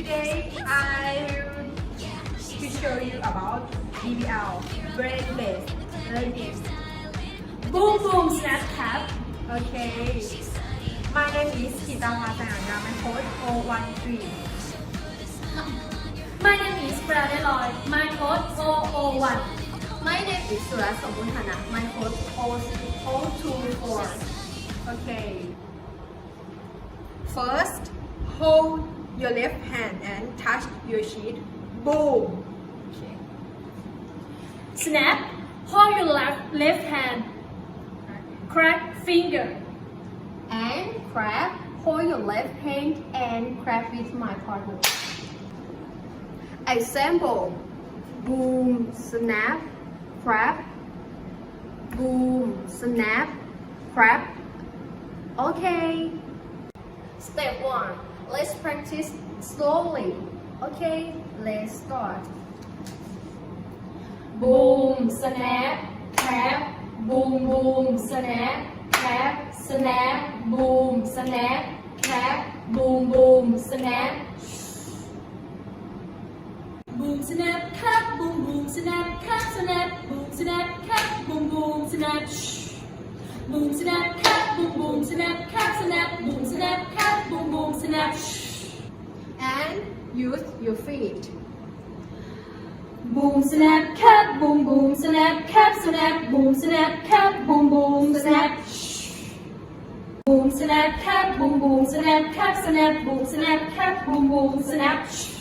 Today I to show you about BBL, brand leggings, boom boom snap cap. Okay. My name is Kitara Tananga, my code 013. My name is Prada Lloyd, my code 001. My name is Suraj Samuthana, my code 024. Okay. First, hold your left hand and touch your sheet. Boom. Okay. Snap hold your left left hand crack finger and crack. hold your left hand and crack with my partner example boom snap crack. boom snap crack. okay step one let's practice slowly. Okay let's start. Boom snap cap boom boom snap cap snap. Boom snap cap boom boom snap. Boom snap cap boom boom snap cap snap. Boom snap cap boom boom snap. Boom snap cap boom boom snap use your feet Boom snap cap, boom boom snap cap, snap boom snap cap, boom boom snap. Boom snap cap, boom boom snap cap, snap boom snap cap, boom boom snap. shh.